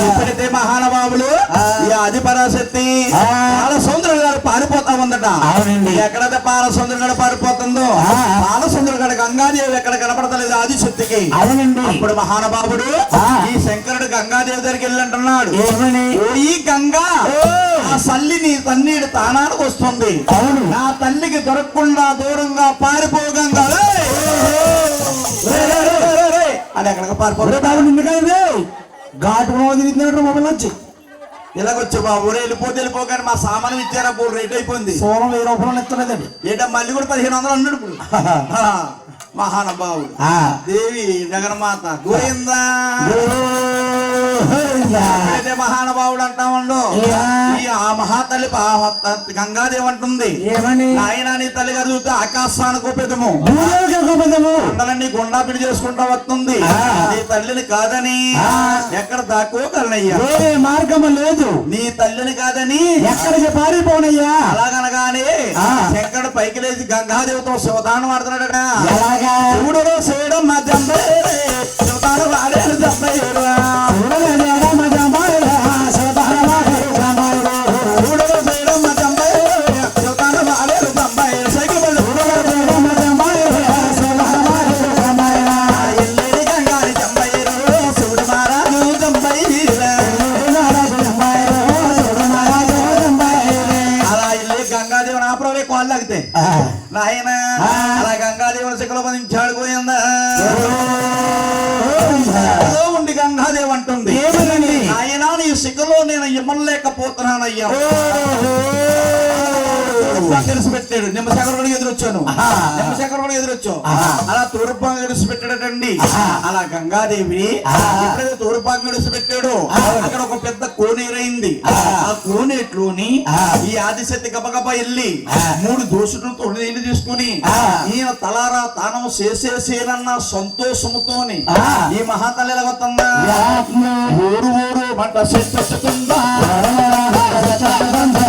ఎప్పుడైతే మహానుభావులు ఈ ఆది పరాశక్తి పాలసుందర గారు పారిపోతా ఉందట. ఎక్కడైతే పాలసుందర గారు పారిపోతుందో ఆ. పాలసుందర గారు గంగాదేవి ఎక్కడ కనపడతలేదు ఆదిశక్తికి. అవునండి. అప్పుడు మహానుభావుడు. ఈ శంకరుడు గంగాదేవి దగ్గరికి వెళ్ళి అంటున్నాడు ఏమని? ఓ ఈ గంగా నీ తన్నీడు తానానికి వస్తుంది. అవును. నా తల్లికి దొరకకుండా దూరంగా పారిపో అని ఎక్కడికి పారిపో ఒరే బాబు నిన్ను కాదు ఘాటు తిరుగుతున్నాడు మొబైల్ వచ్చి. ఇలాగొచ్చు బాబు ఊరే వెళ్ళిపోతే వెళ్ళిపోగానే మా సామాను ఇచ్చారా పూర్తి రేట్ అయిపోయింది. సోనం వెయ్యి రూపాయలు ఎత్తలేదండి ఏంటో మళ్ళీ కూడా పదిహేను వందలు అన్నాడు ఇప్పుడు? మహానుభావుడు. ఆ. దేవి జగన్మాత గోవిందా. అయితే మహానుభావుడు అంటామండు. ఈ ఆ మహాతల్లి గంగాదేవి అంటుంది. నాయన నీ తల్లి గారు చూస్తే ఆకాశానికి. కొండలన్నీ గుండా పిడి చేసుకుంటా వస్తుంది. నీ తల్లిని కాదని. ఎక్కడ దాక్కోగలనయ్యా? వేరే మార్గము లేదు. నీ తల్లిని కాదని ఎక్కడికి పారిపోనయ్యా? అలాగనగానే. శంకరుడు పైకి లేచి గంగాదేవితో శివదానం ఆడుతున్నాడట. శివుడు చేయడం మా శివదానం వాడేడు జంబేరు చూడలేదేరా మా తెలిసి పెట్టాడు నిమ్మశేఖరుడు ఎదురొచ్చాను. నిమ్మశేఖరుడు ఎదురొచ్చావు. అలా తూర్పాంగ ఎడిసి పెట్టాడటండి. అలా గంగాదేవి. ఎప్పుడైతే తూర్పాంగ ఎడిసి పెట్టాడు. అక్కడ ఒక పెద్ద కోనేరైంది. ఆ కోనేట్లోని. ఈ ఆదిశక్తి గబగబ వెళ్ళి. మూడు దోషులు నీళ్ళు తీసుకుని. ఈయన తలారా తానం చేసేసేనన్న సంతోషముతోని. ఈ మహాతల్లి ఎలాగొస్తుందా. ఊరు ఊరు మంట చెట్టుకుందా మంట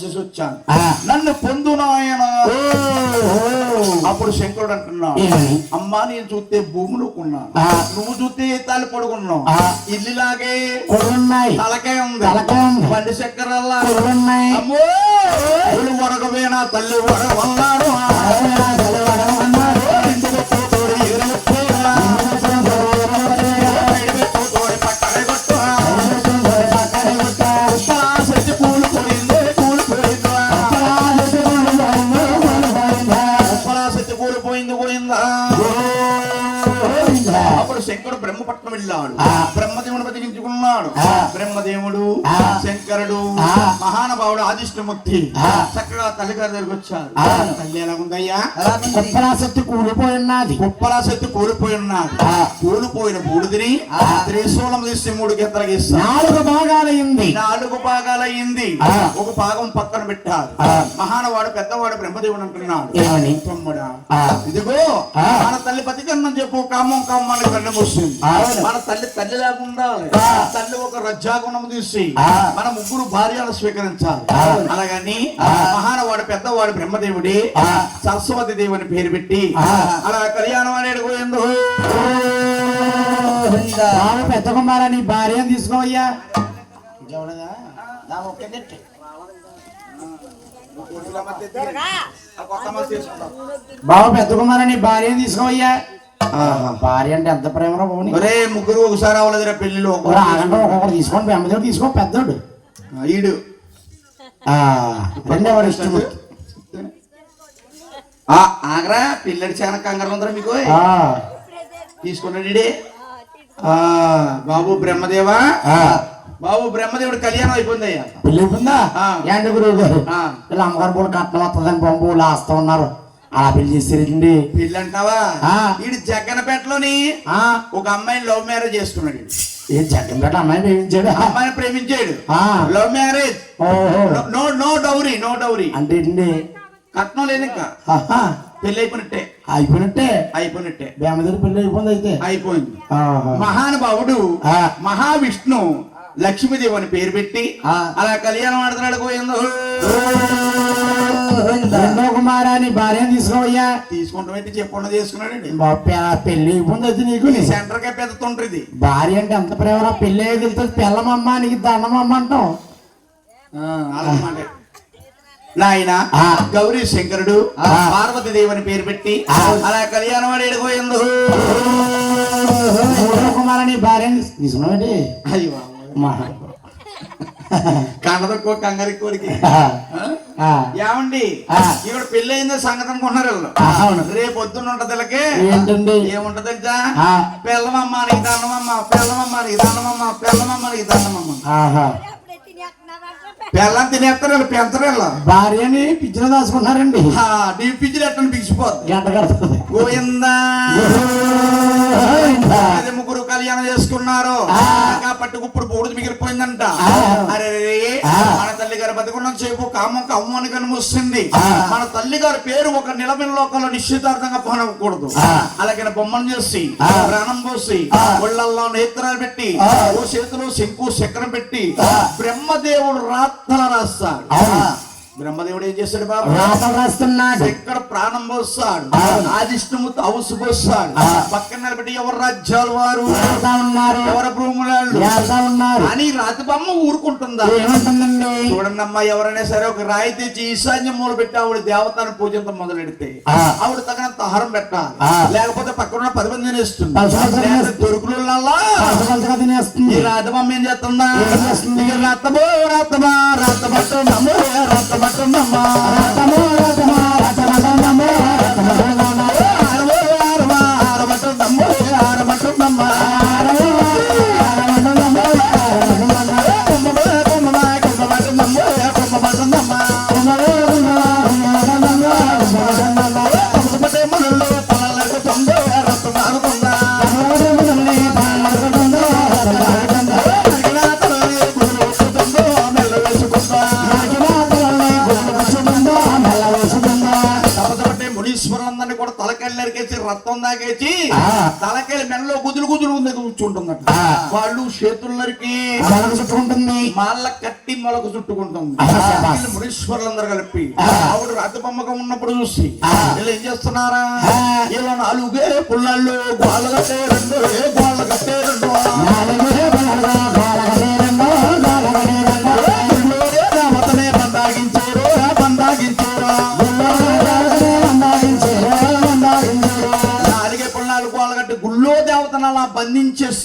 చేసి వచ్చాను. నన్ను పొందు నాయన. అప్పుడు శంకరుడు అంటున్నాడు? అమ్మా నేను చూస్తే భూములు కొన్నాను. నువ్వు చూస్తే తాలి పడుకున్నావు. ఇల్లులాగే కొడున్నాయి తలకాయ ఉంది. బండి చక్కెరల్లా కొడున్నాయి అమ్మో! ఇల్లు వరకవేనా తల్లి వరవన్నాడు ఇంటికి ఆ. బ్రహ్మదేవుని బతికించుకున్నాడు. బ్రహ్మదేవుడు. శంకరుడు. మహానుభావుడు ఆదిష్టమూర్తి. చక్కగా తల్లిగారి దగ్గరికి వచ్చారు. తల్లి ఎలా ఉందయ్యా కుప్పరాసక్తి కూలిపోయినది కుప్పరాశక్తి కోల్పోయి ఉన్నాడు. కోల్పోయిన బూడిదని త్రిశూలం తీసి మూడు గెత్తలు గీస్తారు నాలుగు భాగాలయ్యింది నాలుగు భాగాలయ్యింది. ఒక భాగం పక్కన పెట్టారు. మహానవాడు పెద్దవాడు బ్రహ్మదేవుడు అంటున్నాడు? తమ్ముడా. ఇదిగో. మన తల్లి బతికన్నం చెప్పు కామం కామానికి కన్ను మూస్తుంది. మన తల్లి తల్లి తల్లి ఒక రజ్జాగుణం తీసి. మన ముగ్గురు భార్యలు స్వీకరించాలి. అలాగని. మహానవాడు పెద్దవాడు బ్రహ్మదేవుడి ఆ. సరస్వతి దేవుని పేరు పెట్టి. అలా కళ్యాణం అనేది పోయిందో పెద్ద కుమారాన్ని భార్యను తీసుకోవయ్యా బాబు పెద్ద కుమారాన్ని భార్యను తీసుకోవయ్యా భార్య అంటే ఎంత ప్రేమలో పోనీ ఒరే ముగ్గురు ఒకసారి అవ్వలేదురా పెళ్ళిలో ఆగంటే ఒక్కొక్కరు తీసుకోండి బెమ్మదేవుడు తీసుకో పెద్దోడు. ఈడు. రెండేవాడు ఇష్టం. ఆ, ఆగరా పిల్లడి చాలా కంగారు ఉందరా మీకు. తీసుకున్నాడు బాబు బ్రహ్మదేవా? బాబు బ్రహ్మదేవుడు కళ్యాణం అయిపోయిందయ్యా పెళ్ళి అయిపోయిందా. ఏంటి గురువు గారు? ఆ. ఇలా అమ్మగారు పూలు కట్నం వస్తుందని పంపు లాస్తా ఉన్నారు. ఆ పెళ్ళి అంటావా ఆ. ఈడు జగ్గనపేటలోని ఆ. ఒక అమ్మాయిని లవ్ మ్యారేజ్ చేసుకున్నాడు. ఏ జగన్ పెట్ట అమ్మాయి ప్రేమించాడు అమ్మాయిని ప్రేమించాడు. ఆ. Love marriage no no dowry no dowry అంటే ఏంటి? కట్నం లేదు ఇంకా పెళ్ళి అయిపోయినట్టే? అయిపోయినట్టే. అయిపోయినట్టే బేమదరి పెళ్ళి అయిపోయింది అయితే. అయిపోయింది. మహానుభావుడు. మహావిష్ణు లక్ష్మీదేవి అని పేరు పెట్టి. అలా కళ్యాణం ఆడుతున్నాడు పోయిందో రెండో కుమారాన్ని భార్యను తీసుకోవయ్యా తీసుకుంటాం అయితే చెప్పకుండా చేసుకున్నాడు బాబు, పె- పెళ్ళి అయిపోయింది అయితే నీకు సెంటర్ కే పెద్ద తుండ్రిది భార్య అంటే ఎంత ప్రేమ పెళ్ళి వెళ్తుంది పిల్లమమ్మ నీకు దండమమ్మ అంటాం. నాయన. గౌరీ శంకరుడు. పార్వతి దేవని పేరు పెట్టి. అలా కళ్యాణం మూడో కుమారాన్ని భార్యను తీసుకున్నావండి అయ్యో కండదక్కువ కంగారి కోరికి. ఏమండి. ఇక్కడ పెళ్ళి అయిందో సంగతి అనుకుంటున్నారు వీళ్ళు. రేపు పొద్దున్న ఉంటది వీళ్ళకి. ఏముంటది తెలుసా. పిల్లమమ్మ నీకు దండమమ్మ పిల్లమమ్మ నీకు దండమమ్మ పిల్లమమ్మ నీకు దండమమ్మ. పిల్లని తినేస్తారు వీళ్ళు పెంచరు వీళ్ళు. భార్యని పిచ్చిన దాచుకున్నారండి డీ పిచ్చిలు ఎట్టని బిగిసిపోద్ది గంట కడుతుంది గోవిందా. ముగ్గురు కళ్యాణం చేసుకున్నారు ఇప్పుడు బూడిద మిగిలిపోయిందంట. అరే. మన తల్లి గారు బతికున్న సేపు కామం కమ్మని కనిపిస్తుంది. మన తల్లి గారి పేరు ఒక నిలబిన లోకంలో నిశ్చితార్థంగా పోనకూడదు. అలాగే బొమ్మను చేసి. ప్రాణం పోసి. ఒళ్ళల్లో నేత్రాలు పెట్టి. ఓ చేతిలో శంకు చక్రం పెట్టి బ్రహ్మదేవుడు రాత్తల రాస్తాడు అవునా? బ్రహ్మదేవుడు ఏం చేస్తాడు బాబు? రాతలు రాస్తున్నాడు. ఎక్కడ ప్రాణం పోస్తాడు. అవును. ఆదిష్టముతో అవుసు పోస్తాడు. పక్కన నిలబెట్టి ఎవరు రాజ్యాలు వారు? ఉన్నారు? ఎవరి ఉన్నారు? అని రాతి బొమ్మ ఊరుకుంటుందా? ఏమంటుందండి చూడండి అమ్మా ఎవరైనా సరే ఒక రాయి తెచ్చి ఈశాన్యం మూల పెట్టి ఆవిడ దేవతను పూజించడం మొదలెడితే ఆ. ఆవిడ తగినంత ఆహారం పెట్టాలి. లేకపోతే పక్కన పది మంది తినేస్తుంది పలసపలసగా తినేస్తుంది. ఈ రాతి బొమ్మ ఏం చేస్తుందా? రత్తబో రత్తమా రత్తబట్టు నమ్మో నమ్మా రక్తం దాకేసి. తలకాయలు మెడలో గుదులు గుదులు ఉంది కూర్చుంటుందట. వాళ్ళు చేతులు నరికి చుట్టుకుంటుంది మాళ్ళ కట్టి మొలకు చుట్టుకుంటుంది మునీశ్వరులందరూ కలిపి. ఆవిడ రథ బొమ్మగా ఉన్నప్పుడు చూసి. వీళ్ళు ఏం చేస్తున్నారా. ఇలా నాలుగే పుల్లళ్ళు గోళ్ళ కట్టే రెండు ఏ గోళ్ళ కట్టే రెండు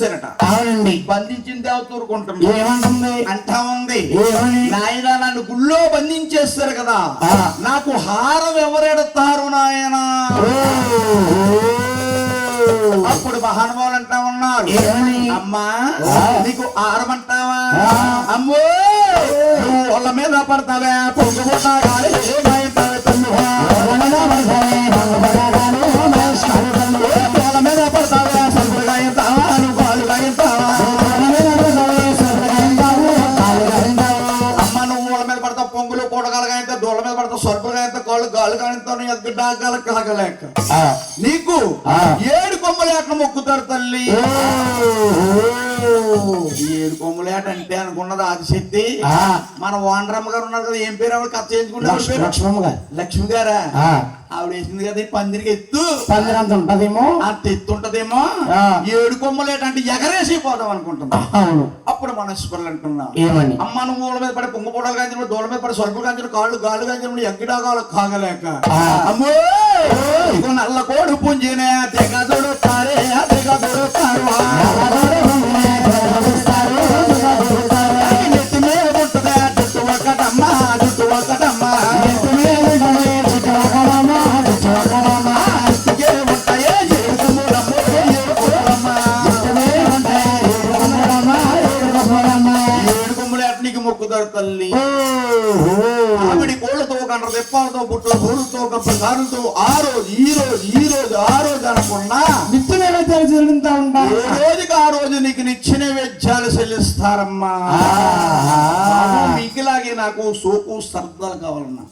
బంధించేస్తారట అవునండి. బంధించిన దేవత ఊరుకుంటుంది ఏమంటుంది? అంటా ఉంది. ఏమని? నాయన నన్ను గుళ్ళో బంధించేస్తారు కదా. నాకు హారం ఎవరెడతారు నాయన? అప్పుడు మహానుభావులు అంటా ఉన్నారు? అమ్మా. నీకు హారం అంటావా. అమ్మో వాళ్ళ మీద పడతావా పొంగుకుంటా కాగలేక నీకు. ఏడు కొమ్మలేట మొక్కుతారు తల్లి. ఏడు కొమ్మలేట అంటే అనుకున్నది ఆదిశక్తి. మన వాండ్రమ్మ గారు ఉన్నారు కదా ఏం పేరు ఆవిడ? కథ చేయించుకుంటారు? లక్ష్మమ్మ గారు. లక్ష్మి గారా? ఆవిడ వేసింది కదా పందిరికి ఎత్తు. పందిరంత ఉంటదేమో. అంత ఎత్తుంటదేమో ఆ. ఏడు కొమ్మలేట అంటే ఎగరేసి పోదాం అనుకుంటున్నా. అవును. అప్పుడు మనస్పర్లు అంటున్నా ఏమని? అమ్మ నువ్వు ఊళ్ళ మీద పడి పొంగు పొడలు కాంచిన దూడ మీద పడి సరుకులు కాంచిన కాళ్ళు గాలు కాంచిన ఎక్కడాగాలు కాగలేక. అమ్మో! నల్ల కోడు పుంజినే తెగ దొరుకుతారే తెగ దొరుకుతారు సార్లతో ఆ రోజు ఈ రోజు ఈ రోజు ఆ రోజు అనకుండా నిత్య నైవేద్యాలు చెల్లిస్తా ఉంటా ఏ రోజుకి ఆ రోజు నీకు నిచ్చిన నైవేద్యాలు చెల్లిస్తారమ్మా? మీకులాగే నాకు సోకు సర్దాలు కావాలన్నా.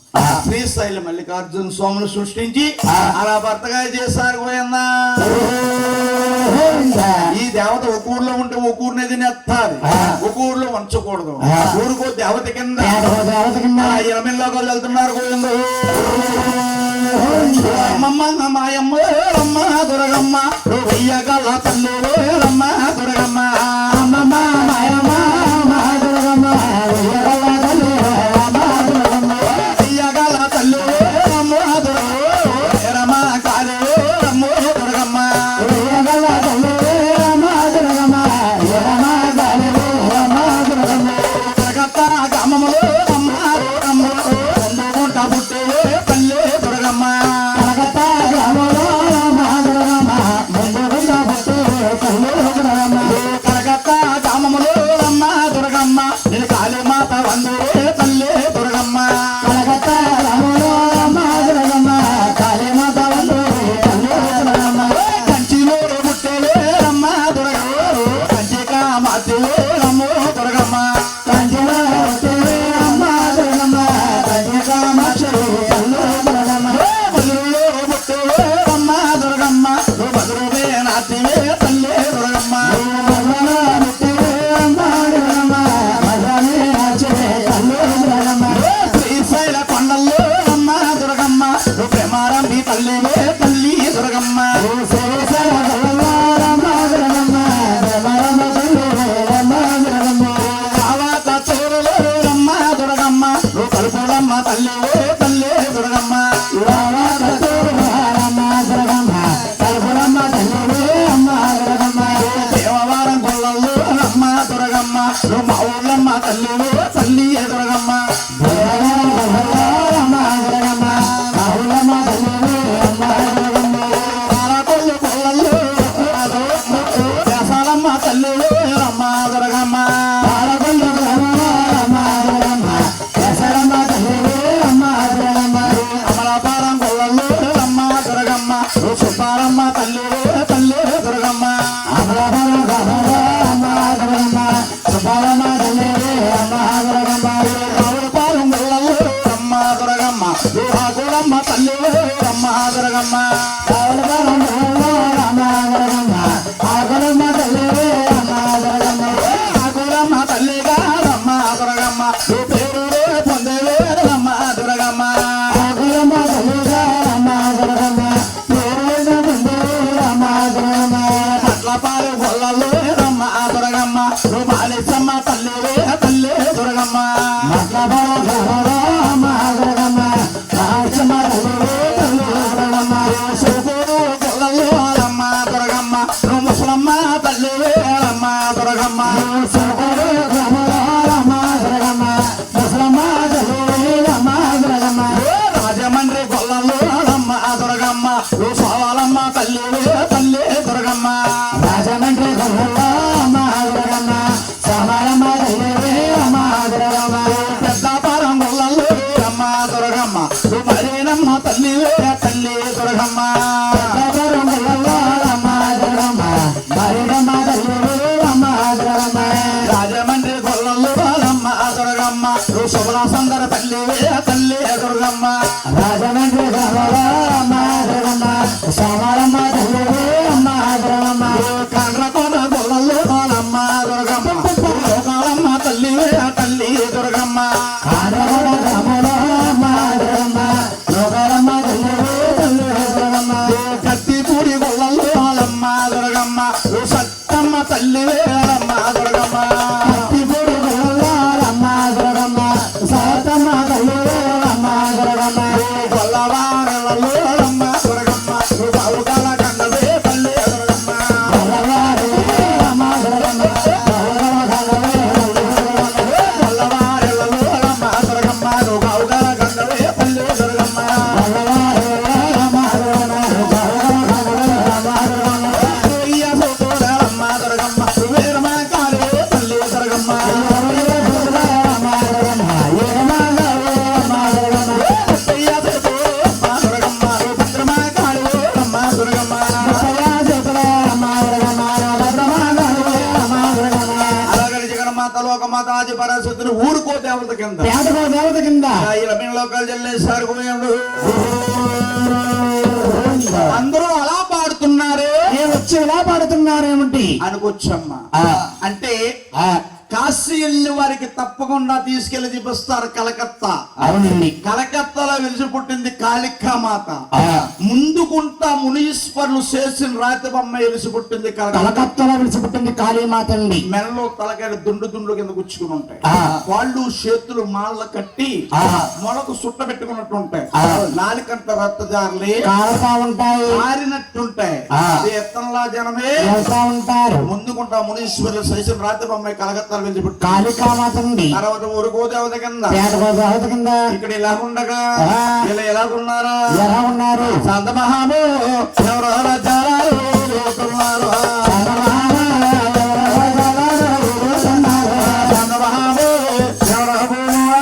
శ్రీశైల మల్లికార్జున స్వామిని సృష్టించి అలా భర్తగా చేశారు పోయిందా ఈ దేవత ఒక ఊర్లో ఉంటే ఒక ఊరిని తినేస్తారు ఒక ఊర్లో ఉంచకూడదు. ఊరుకో దేవత కింద. ఇరమిల్లోకి వెళ్తున్నారు గోవిందో. అమ్మమ్మ మాయమ్మ అమ్మ దురగమ్మ. వెయ్యగల తల్లు అమ్మ దురగమ్మ. మమ్మ కాళీమాత వందరే తల్లే దుర్గమ్మ சல்லிய துரகம்மா Mama. அம்மா. కింద పేదకో దేవత కింద. ఇలా లోకాలు చెల్లేసారు అందరూ అలా పాడుతున్నారు. నేను వచ్చి ఇలా పాడుతున్నారేమిటి? అనుకోవచ్చమ్మా. అంటే కాశీ వెళ్ళిన వారికి తప్పకుండా తీసుకెళ్ళి చూపిస్తారు కలకత్తా. అవునండి. కలకత్తాలో వెలిసి పుట్టింది కాళికా మాత ముందుకుంటా మునీశ్వరులు చేసిన రాతి బొమ్మ వెలిసి పుట్టింది కలకత్తా. కలకత్తాలో విడిచిపెట్టింది కాళీమాత అండి. మెడలో తలకాయ దుండు దుండు కింద గుచ్చుకుని ఉంటాయి. వాళ్ళు చేతులు మాళ్ళ కట్టి. మొలకు సుట్ట పెట్టుకున్నట్టు ఉంటాయి. నాలుకంట రక్తదారులే ఉంటాయి. అది ఎత్తనలా జనమే? ఉంటారు. ముందుకుంటా మునీశ్వరులు చేసిన రాతి బొమ్మ పుట్టి అండి తర్వాత దేవత కింద. దేవత కింద. ఇక్కడ ఇలా ఉండగా. ఇలా ఎలాగున్నారా? ఎలా ఉన్నారు? సంత మహాము ఎవరో ఉన్నారు.